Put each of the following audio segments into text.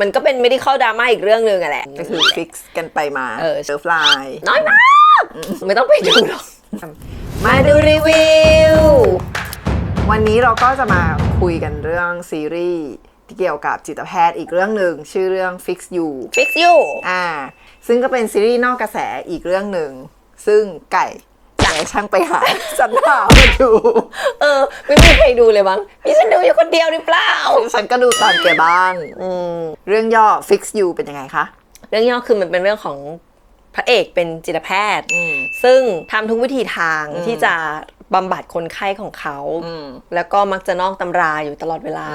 มันก็เป็น medical drama อีกเรื่องหนึ่งอะแหละก็คือฟิกซ์กันไปมาเออเซิร์ฟไลน์น้อยมาก ไม่ต้องไปดูหรอก มาดูรีวิว วันนี้เราก็จะมาคุยกันเรื่องซีรีส์ที่เกี่ยวกับจิตแพทย์อีกเรื่องหนึ่งชื่อเรื่อง Fix You fix you อ่า ซึ่งก็เป็นซีรีส์นอกกระแสอีกเรื่องหนึ่ง ซึ่งไก่ ไก่ช่างไปหาสันหามาดู เออ ไม่มีใครดูเลยมั้งมีฉันดูอยู่คนเดียวหรือเปล่า ฉันก็ดูตามแกบ้างอืมเรื่องย่อ Fix You เป็นยังไงคะ เรื่องย่อคือมันเป็นเรื่องของพระเอกเป็นจิตแพทย์ อืม ซึ่งทำทุกวิธีทางอืม ที่จะบำบัดคนไข้ของเขา อืม แล้วก็มักจะนอกตำราอยู่ตลอดเวลา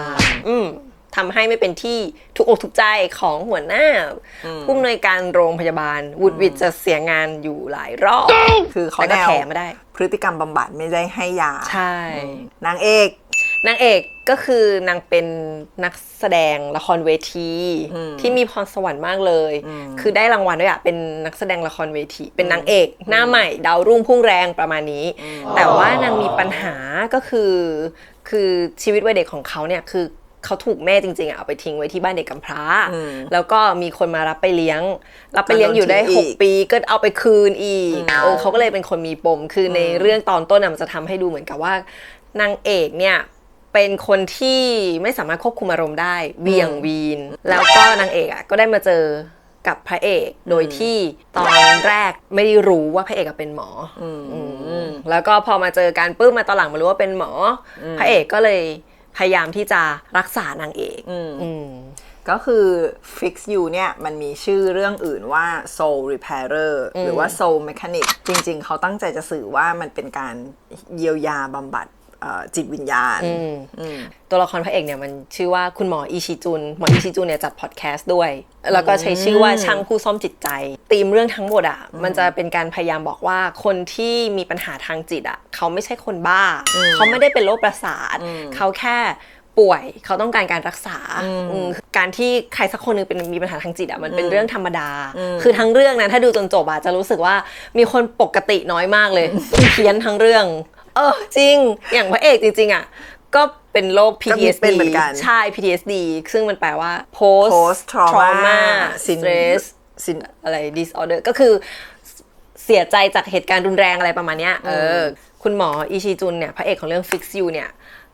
อืม ทำให้ไม่เป็นที่ทุกอกทุกใจของหัวหน้า ผู้อำนวยการโรงพยาบาลวุดวิดจะเสียงานอยู่หลายรอบ คือเขาแล้วก็แนวแถไม่ได้ พฤติกรรมบำบัดไม่ได้ให้ยา ใช่ นางเอกนางเอกก็คือนางเป็นนักแสดงละครเวทีอืมที่มีพรสวรรค์มากเลยอืมคือได้รางวัลด้วยอะเป็นนักแสดงละครเวที เป็นนางเอกหน้าใหม่ดาวรุ่งพุ่งแรงประมาณนี้ แต่ว่านางมีปัญหาก็คือ คือชีวิตวัยเด็กของเขาเนี่ยคือ เขาถูกแม่จริงๆอะเอาไปทิ้งไว้ที่บ้านเด็กกำพร้าอืมแล้วก็มีคนมารับไปเลี้ยง รับไปเลี้ยงอยู่ได้ก็โดนทิ้งอีก6ปีก็เอาไปคืนอีกอืมเออเขาก็เลยเป็นคนมีปมคือในเรื่องตอนต้นอะมันจะทำให้ดูเหมือนกับว่านางเอกเนี่ยเป็นคนที่ไม่สามารถควบคุมอารมณ์ได้เบี่ยงวีน แล้วก็นางเอกอะก็ได้มาเจอกับพระเอกโดยที่ตอนแรกไม่ได้รู้ว่าพระเอกอะเป็นหมออมอืมแล้วก็พอมาเจอกันปุ๊บมาตอนหลังมารู้ว่าเป็นหมออพระเอกก็เลย พยายามที่จะรักษานางเอกอืมอืมก็คือ Fix You เนี่ย มันมีชื่อเรื่องอื่นว่า Soul Repairer หรือว่า Soul Mechanic จริงๆ เขาตั้งใจจะสื่อว่ามันเป็นการเยียวยาบำบัดเอ่อ จิตวิญญาณอืมอืมตัวละครพระเอกเนี่ยมันชื่อว่าคุณหมออิชิจุน หมออิชิจุนเนี่ยจัดพอดแคสต์ด้วย แล้วก็ใช้ชื่อว่าช่างผู้ซ่อมจิตใจธีมเรื่องทั้งหมดอะ มันจะเป็นการพยายามบอกว่าคนที่มีปัญหาทางจิตอะ เขาไม่ใช่คนบ้า เขาไม่ได้เป็นโรคประสาท เขาแค่ป่วยเขาต้องการการรักษาอืมการที่ใครสักคนหนึงเป็นมีปัญหาทางจิตอะมันเป็นเรื่องธรรมดา คือทั้งเรื่องนะถ้าดูจนจบอะจะรู้สึกว่ามีคนปกติน้อยมากเลยเพี้ยนทั้งเรื่อง เออจริง อย่างพระเอกจริงๆอะก็เป็นโรคก็มี PTSD เป็นเหมือนกัน ใช่ PTSD ซึ่งมันแปลว่า post Post Trauma stress สินอะไร disorder ก็คือเสียใจจากเหตุการณ์รุนแรงอะไรประมาณเนี้ยเออคุณหมออิชิจุนเนี่ยพระเอกของเรื่อง Fix You เนี่ย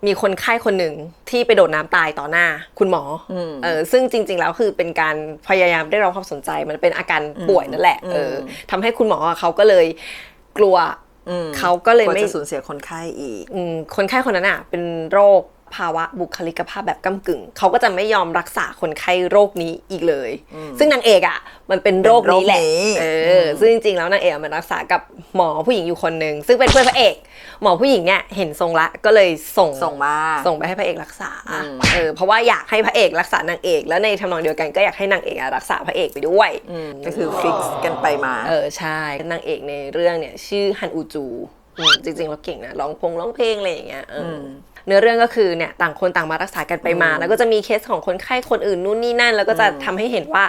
มีคนไข้คนหนึ่งที่ไปโดดน้ำตายต่อหน้า คุณหมออเออซึ่งจริง ๆ แล้วคือเป็นการพยายามได้รับความสนใจมันเป็นอาการป่วยนั่นแหละเออทำให้คุณหมอเขาก็เลยกลัว เขาก็เลยกลัวไม่จะสูญเสียคนไข้อีกอืมคนไข้คนนั้นอะ เป็นโรค ภาวะบุคลิกภาพแบบก้ากึ่ง เขาก็จะไม่ยอมรักษาคนไข้โรคนี้อีกเลย ซึ่งนางเอกอะ มันเป็นโรคนี้แหละเป็นโรคนี้เอออซึ่งจริงๆแล้วนางเอกอะมันรักษากับหมอผู้หญิงอยู่คนหนึ่งซึ่งเป็นเพื่อนพระเอก หมอผู้หญิงเนี่ยเห็นทรงละก็เลยส่งส่งมาส่งไปให้พระเอกรักษาเออเพราะว่าอยากให้พระเอกรักษานางเอก แล้วในทำนองเดียวกันก็อยากให้นางเอกอะรักษาพระเอกไปด้วยก็คือฟิกซ์กันไปมาเออใช่นางเอกในเรื่องเนี่ยชื่อฮันอูจูอืมจริงๆเราเก่งนะร้องพงร้องเพลงอะไรอย่างเงี้ย เอออเนื้อเรื่องก็คือเนี่ยต่างคนต่างมารักษากันไปมา แล้วก็จะมีเคสของคนไข้คนอื่นนู่นนี่นั่น แล้วก็จะทำให้เห็นว่า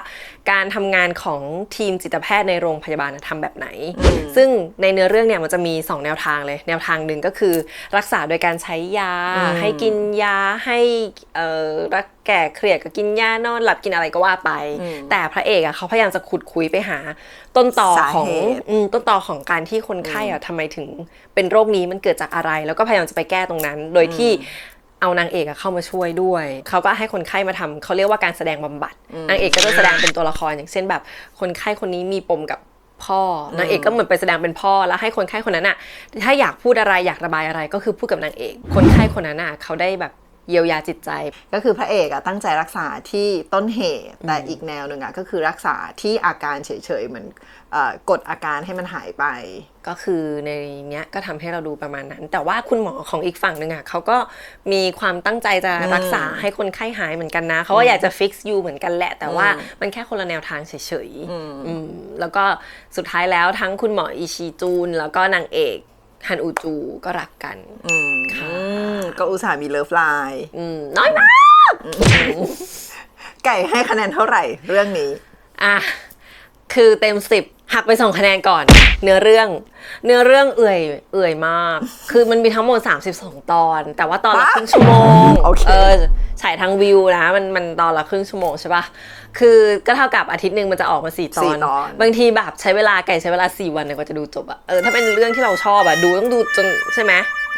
การทำงานของทีมจิตแพทย์ในโรงพยาบาลน่ะทำแบบไหน ซึ่งในเนื้อเรื่องเนี่ยมันจะมี 2 แนวทางเลย แนวทางหนึ่งก็คือรักษาโดยการใช้ยา ให้กินยาให้เอ่อรักแก่เครียดก็กินยานอนหลับกินอะไรก็ว่าไป แต่พระเอกอะเขาพยายามจะขุดคุยไปหา ต้นต่อสาของเหตุอืมต้นต่อของการที่คนไข้อะทำไมถึงเป็นโรคนี้มันเกิดจากอะไร แล้วก็พยายามจะไปแก้ตรงนั้น โดยที่เอานางเอกอะเข้ามาช่วยด้วย เขาก็ให้คนไข้มาทำเขาเรียกว่าการแสดงบำบัด นางเอกก็จะแสดงเป็นตัวละครอย่างเช่นแบบ คนไข้คนนี้มีปมกับพ่อนางเอกก็เหมือนไปแสดงเป็นพ่อแล้วให้คนไข้คนนั้นอะถ้าอยากพูดอะไรอยากระบายอะไรก็คือพูดกับนางเอก คนไข้คนนั้นอะเขาได้แบบ เยียวยาจิตใจ ก็คือพระเอกอะตั้งใจรักษาที่ต้นเหตุแต่อีกแนวหนึ่งอะก็คือรักษาที่อาการเฉยๆเหมือนเอ่อกดอาการให้มันหายไป ก็คือในเนี้ยก็ทำให้เราดูประมาณนั้น แต่ว่าคุณหมอของอีกฝั่งหนึ่งอะเขาก็มีความตั้งใจจะรักษาให้คนไข้หายเหมือนกันนะเขาก็อยากจะฟิกซ์ยูเหมือนกันแหละ แต่ว่ามันแค่คนละแนวทางเฉยๆอืมแล้วก็สุดท้ายแล้วทั้งคุณหมออิชิจูน แล้วก็นางเอกฮันอูจูก็รักกันอืม ก็อุตส่าห์มีเลิฟไลน์อืมน้อยมาก ไก่ให้คะแนนเท่าไหร่เรื่องนี้ อะ คือเต็มสิบหักไปสองคะแนนก่อน เนื้อเรื่อง เนื้อเรื่องเอื่อยเอื่อยมาก คือมันมีทั้งหมด 32 ตอน แต่ว่าตอนละฮะครึ่งชั่วโมงโอเคเออฉายทางวิวนะมันมันตอนละครึ่งชั่วโมงใช่ปะคือก็เท่ากับอาทิตย์หนึ่งมันจะออกมาสี่ตอสี่นตอนบางทีแบบใช้เวลาไก่ใช้เวลา 4 วันเนี่ยกว่าจะดูจบอะเออถ้าเป็นเรื่องที่เราชอบอะดูต้องดูจนใช่ไหม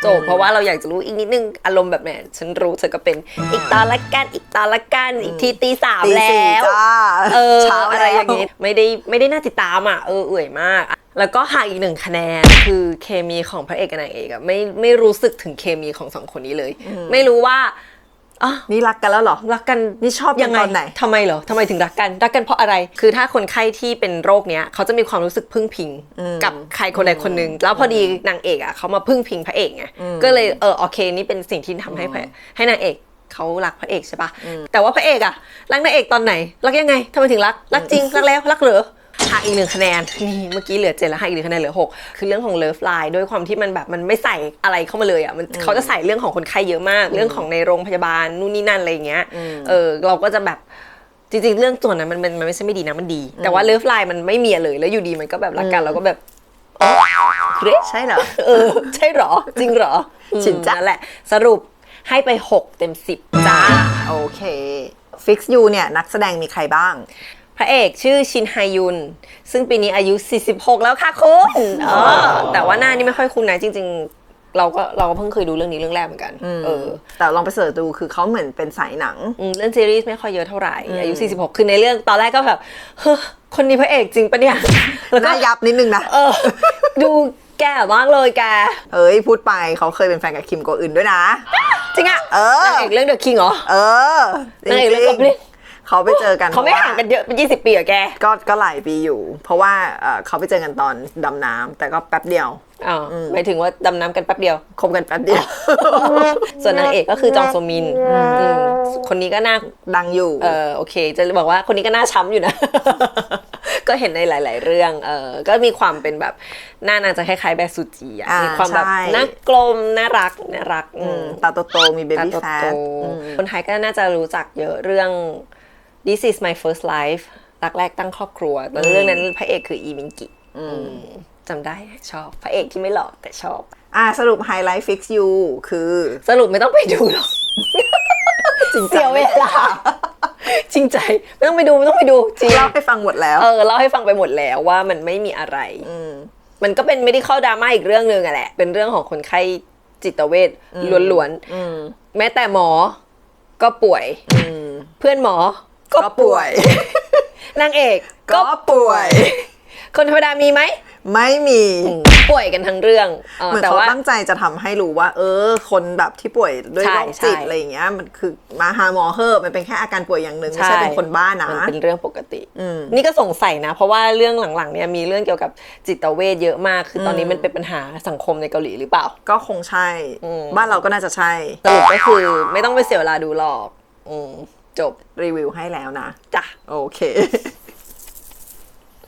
จบ เพราะว่าเราอยากจะรู้อีกนิดนึงอารมณ์แบบเนี่ยฉันรู้เธอก็เป็นอีกตอนละกันอีกตอนละกันอีกทีตีสามตีแล้สี่ว จ้าเออเช้าอะไรอย่างนี้งี้ไม่ได้ไม่ได้น่าติดตามอะเออเอื่อยมาก แล้วก็หักอีกหนึ่งคะแนนคือเคมีของพระเอกกับนางเอกอะไม่ไม่รู้สึกถึงเคมีของสองคนนี้เลย ไม่รู้ว่า อ๋อนี่รักกันแล้วเหรอ รักกันนี่ชอบกันยังไงตอนไหนทำไมเหรอทำไมถึงรักกัน รักกันเพราะอะไร คือถ้าคนไข้ที่เป็นโรคเนี้ยเขาจะมีความรู้สึกพึ่งพิง กับใครคนใดคนหนึ่งแล้วพอดีนางเอกอะเขามาพึ่งพิงพระเอกไงก็เลยเออโอเคนี่เป็นสิ่งที่ทำให้พระให้นางเอกเขารักพระเอกใช่ปะแต่ว่าพระเอกอะรักนางเอกตอนไหน รักยังไงทำไมถึงรัก รักจริง รักแล้ว รักเหรอ หักอีกหนึ่งคะแนนนี่เมื่อกี้เหลือเจ็ดแล้วหักอีกหนึ่งคะแนนเหลือหกคือเรื่องของเลิฟไลน์ด้วยความที่มันแบบมันไม่ใส่อะไรเข้ามาเลยอะมันเขาจะใส่เรื่องของคนไข้เยอะมาก เรื่องของในโรงพยาบาลนู่นนี่นั่นอะไรอย่างเงี้ยเออเราก็จะแบบจริงๆ เรื่องส่วนนั้นมันมันมันไม่ใช่ไม่ดีนะมันดี แต่ว่าเลิฟไลน์มันไม่มีอะเลยแล้วอยู่ดีมันก็แบบรักกันเราก็แบบอ๋อเกรซใช่เหรอเออใช่เหรอ จริงเหรอจริงจ้ะนั่นแหละ สรุปให้ไป 6 เต็ม 10 จ้า โอเค Fix You เนี่ย นักแสดงมีใครบ้างพ ระเอกชื่อชินฮายุน ซึ่งปีนี้อายุ 46 แล้วค่ะคุณเออแต่ว่าหน้านี่ไม่ค่อยคุ้นนะจริง ๆ เราก็เราก็เพิ่งเคยดูเรื่องนี้เรื่องแรกเหมือนกันเออแต่ลองไปเสิร์ชดูคือเขาเหมือนเป็นสายหนังอืมเรื่องซีรีส์ไม่ค่อยเยอะเท่าไหร่อายุ 46 คือในเรื่องตอนแรกก็แบบเฮ้อคนนี้พระเอกจริงปะเนี่ยแล้วหก็น้ายับนิดนึงนะเออ ดูแก่มากเลยแกเอ้ยพูดไปเขาเคยเป็นแฟนกับคิมโกอึนด้วยนะ จริงอะเออนางเอกเรื่องเดอะคิงเหรอ เออนางเอกเรื่องจกริองบลินๆ เขาไปเจอกันเขาไม่ห่างกันเยอะเป็น20ปีเหรอแก ก็ก็หลายปีอยู่ เพราะว่าเอ่อเขาไปเจอกันตอนดำน้ำแต่ก็แป๊บเดียว อ๋ออหมายถึงว่าดำน้ำกันแป๊บเดียว คบกันแป๊บเดียว ส่วนนางเอกก็คือจองโซมินอืมคนนี้ก็น่า ดังอยู่เออโอเค จะบอกว่าคนนี้ก็น่าช้ำอยู่นะ ก็เห็นในหลาย ๆ เรื่องเออก็มีความเป็นแบบหน้านางจะคล้ายๆแบบสุจีอะอ่ามีมีความแบบใช่น่ากลมน่ารักน่ารักอืมตาโตๆมีเบตาบี้แฟโตตๆคนไทยก็น่าจะรู้จักเยอะเรื่อง This is my first life รักแรกตั้งครอบครัวแต่เรื่องนั้นพระเอกคืออีมิงกิอืมจำได้ชอบ พระเอกที่ไม่หล่อแต่ชอบ อ่าสรุปไฮไลท์ฟิกซ์ยูคือ สรุปไม่ต้องไปดูหรอกจริงเสียเวลาจริงใจไม่ต้องไปดูไม่ต้องไปดูจริงเล่าให้ฟังหมดแล้ว เออเล่าให้ฟังไปหมดแล้วว่ามันไม่มีอะไรมันก็เป็นไม่ได้เข้าดราม่าอีกเรื่องหนึ่งอะแหละ เป็นเรื่องของคนไข้จิตเวชล้วนๆแม้แต่หมอก็ป่วยเพื่อนหมอ ก็ก็ป่ป่ววยยนางเอกก็ป่วย คนธรรมดามีไหม ไม่มีป่วยกันทั้งเรื่องเออเหมือนแต่เขาว่าตั้งใจจะทำให้รู้ว่า เออ คนแบบที่ป่วยด้วยใช่โรคจิตใช่อะไรอย่างเงี้ยมันคือมาหาหมอเฮอะมันเป็นแค่อาการป่วยอย่างหนึ่งไม่ใช่เป็นคนบ้านะมันเป็นเรื่องปกตินี่ก็สงสัยนะ เพราะว่าเรื่องหลังๆเนี่ยมีเรื่องเกี่ยวกับจิตเวชเยอะมากคือตอนนี้มันเป็นปัญหาสังคมในเกาหลีหรือเปล่า ก็คงใช่บ้านเราก็น่าจะใช่สรุปก็คือไม่ต้องไปเสียเวลาดูหรอก อืม จบรีวิวให้แล้วนะจ้ะโอเค